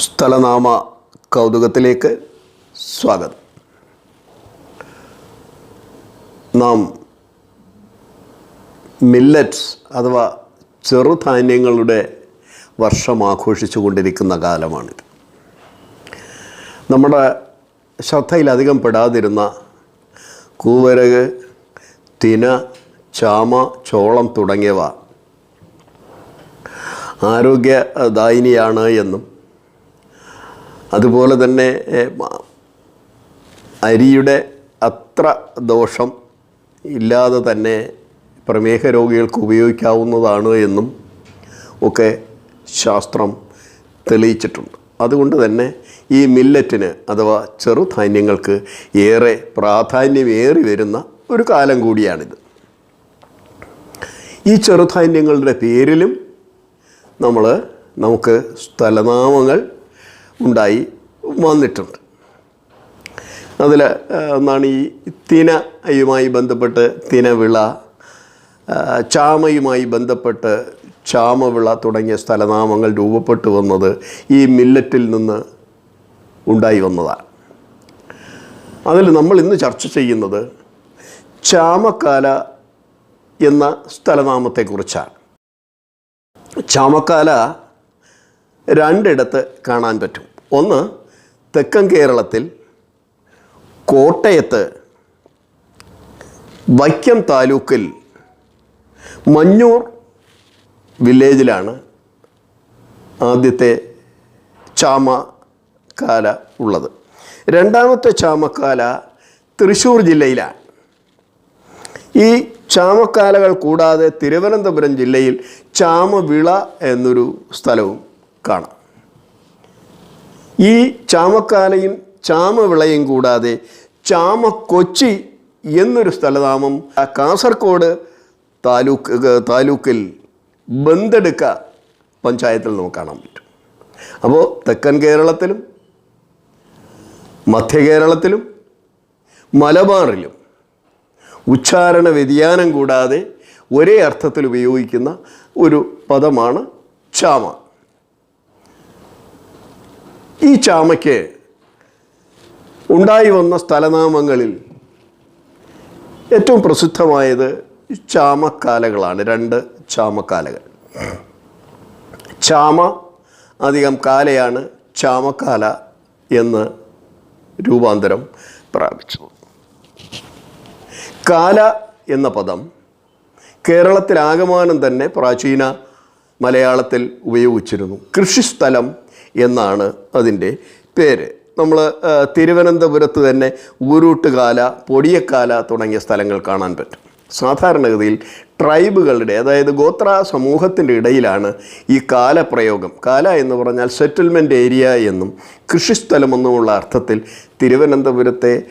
സ്ഥലനാമ കൗതുകത്തിലേക്ക് സ്വാഗതം. നാം മില്ലറ്റ്സ് അഥവാ ചെറുധാന്യങ്ങളുടെ വർഷം ആഘോഷിച്ചു കൊണ്ടിരിക്കുന്ന കാലമാണിത്. നമ്മുടെ ശ്രദ്ധയിലധികം പെടാതിരുന്ന കൂവരക് തിന ചാമ ചോളം തുടങ്ങിയവ ആരോഗ്യദായിനിയാണ് എന്നും അതുപോലെ തന്നെ അരിയുടെ അത്ര ദോഷം ഇല്ലാതെ തന്നെ പ്രമേഹ രോഗികൾക്ക് ഉപയോഗിക്കാവുന്നതാണ് എന്നും ഒക്കെ ശാസ്ത്രം തെളിയിച്ചിട്ടുണ്ട്. അതുകൊണ്ട് തന്നെ ഈ മില്ലറ്റിന് അഥവാ ചെറുധാന്യങ്ങൾക്ക് ഏറെ പ്രാധാന്യമേറി വരുന്ന ഒരു കാലം കൂടിയാണിത്. ഈ ചെറുധാന്യങ്ങളുടെ പേരിലും നമ്മൾ നമുക്ക് സ്ഥലനാമങ്ങൾ ഉണ്ടായി വന്നിട്ടുണ്ട്. അതിൽ ഒന്നാണ് ഈ തിനയുമായി ബന്ധപ്പെട്ട് തിനവിള ചാമയുമായി ബന്ധപ്പെട്ട് ചാമവിള തുടങ്ങിയ സ്ഥലനാമങ്ങൾ രൂപപ്പെട്ടു വന്നത് ഈ മില്ലറ്റിൽ നിന്ന് ഉണ്ടായി വന്നതാണ്. അതിൽ നമ്മൾ ഇന്ന് ചർച്ച ചെയ്യുന്നത് ചാമക്കാല എന്ന സ്ഥലനാമത്തെക്കുറിച്ചാണ്. ചാമക്കാല രണ്ടിടത്ത് കാണാൻ പറ്റും. ഒന്ന് തെക്കൻ കേരളത്തിൽ കോട്ടയത്ത് വൈക്കം താലൂക്കിൽ മഞ്ഞൂർ വില്ലേജിലാണ് ആദ്യത്തെ ചാമക്കാല ഉള്ളത്. രണ്ടാമത്തെ ചാമക്കാല തൃശ്ശൂർ ജില്ലയിലാണ്. ഈ ചാമക്കാലകൾ കൂടാതെ തിരുവനന്തപുരം ജില്ലയിൽ ചാമവിള എന്നൊരു സ്ഥലവും കാണാം. ഈ ചാമക്കാലയും ചാമവിളയും കൂടാതെ ചാമക്കൊച്ചി എന്നൊരു സ്ഥലനാമം കാസർഗോഡ് താലൂക്ക് താലൂക്കിൽ ബന്തെടുക്ക പഞ്ചായത്തിൽ നമുക്ക് കാണാൻ പറ്റും. അപ്പോൾ തെക്കൻ കേരളത്തിലും മധ്യ കേരളത്തിലും മലബാറിലും ഉച്ചാരണ വ്യതിയാനം കൂടാതെ ഒരേ അർത്ഥത്തിൽ ഉപയോഗിക്കുന്ന ഒരു പദമാണ് ചാമ. ഈ ചാമയ്ക്ക് ഉണ്ടായി വന്ന സ്ഥലനാമങ്ങളിൽ ഏറ്റവും പ്രസിദ്ധമായത് ചാമക്കാലകളാണ്. രണ്ട് ചാമക്കാലകൾ. ചാമ അധികം കാലയാണ് ചാമക്കാല എന്ന് രൂപാന്തരം പ്രാപിച്ചത്. കാല എന്ന പദം കേരളത്തിലാകമാനം തന്നെ പ്രാചീന മലയാളത്തിൽ ഉപയോഗിച്ചിരുന്നു. കൃഷിസ്ഥലം എന്നാണ് അതിന്റെ പേര്. നമ്മൾ തിരുവനന്തപുരത്ത് തന്നെ ഊരൂട്ടുകാല പൊടിയക്കാല തുടങ്ങിയ സ്ഥലങ്ങൾ കാണാൻ പറ്റും. സാധാരണഗതിയിൽ ട്രൈബുകളുടെ അതായത് ഗോത്ര സമൂഹത്തിന്റെ ഇടയിലാണ് ഈ കാലപ്രയോഗം. കാല എന്ന് പറഞ്ഞാൽ സെറ്റിൽമെന്റ് ഏരിയ എന്നും കൃഷിസ്ഥലമെന്നുമുള്ള അർത്ഥത്തിൽ തിരുവനന്തപുരത്തെ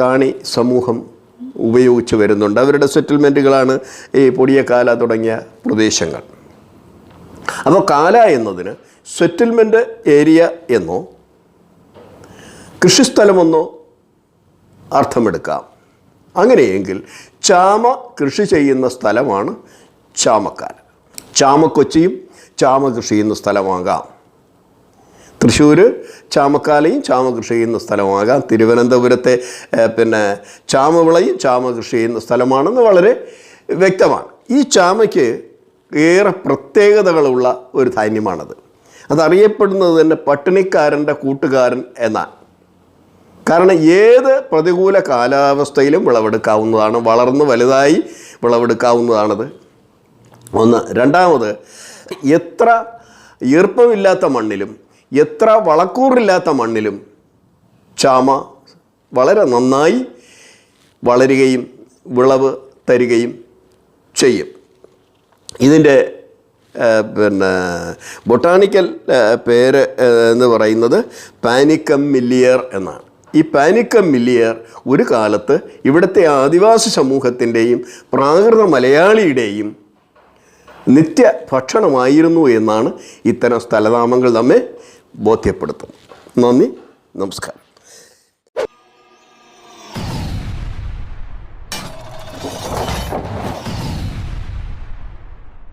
കാണി സമൂഹം ഉപയോഗിച്ച് വരുന്നുണ്ട്. അവരുടെ സെറ്റിൽമെന്റുകളാണ് ഈ പൊടിയക്കാല തുടങ്ങിയ പ്രദേശങ്ങൾ. അപ്പോൾ കാല എന്നതിന് സെറ്റിൽമെന്റ് ഏരിയ എന്നോ കൃഷിസ്ഥലമെന്നോ അർത്ഥമെടുക്കാം. അങ്ങനെയെങ്കിൽ ചാമ കൃഷി ചെയ്യുന്ന സ്ഥലമാണ് ചാമക്കാല ചാമക്കൊച്ചിയും ചാമ കൃഷി ചെയ്യുന്ന സ്ഥലമാകാം. തൃശ്ശൂർ ചാമക്കാലയും ചാമ കൃഷി ചെയ്യുന്ന സ്ഥലമാകാം. തിരുവനന്തപുരത്തെ പിന്നെ ചാമവിളയും ചാമ കൃഷി ചെയ്യുന്ന സ്ഥലമാണെന്ന് വളരെ വ്യക്തമാണ്. ഈ ചാമയ്ക്ക് ഏറെ പ്രത്യേകതകളുള്ള ഒരു ധാന്യമാണത് അതറിയപ്പെടുന്നത് തന്നെ പട്ടിണിക്കാരന്റെ കൂട്ടുകാരൻ എന്നാണ്. കാരണം ഏത് പ്രതികൂല കാലാവസ്ഥയിലും വിളവെടുക്കാവുന്നതാണ് വളർന്ന് വലുതായി വിളവെടുക്കാവുന്നതാണത്. ഒന്ന്. രണ്ടാമത് എത്ര ഈർപ്പമില്ലാത്ത മണ്ണിലും എത്ര വളക്കൂറില്ലാത്ത മണ്ണിലും ചാമ വളരെ നന്നായി വളരുകയും വിളവ് തരികയും ചെയ്യും. ഇതിന്റെ പിന്നെ ബൊട്ടാണിക്കൽ പേര് എന്ന് പറയുന്നത് പാനിക്കം മില്ലിയർ എന്നാണ്. ഈ പാനിക്കം മില്ലിയർ ഒരു കാലത്ത് ഇവിടുത്തെ ആദിവാസി സമൂഹത്തിന്റെയും പ്രാകൃത മലയാളിയുടെയും നിത്യ ഭക്ഷണമായിരുന്നു എന്നാണ് ഇത്തരം സ്ഥലനാമങ്ങൾ നമ്മെ ബോധ്യപ്പെടുത്തുന്നത്. നന്ദി നമസ്കാരം.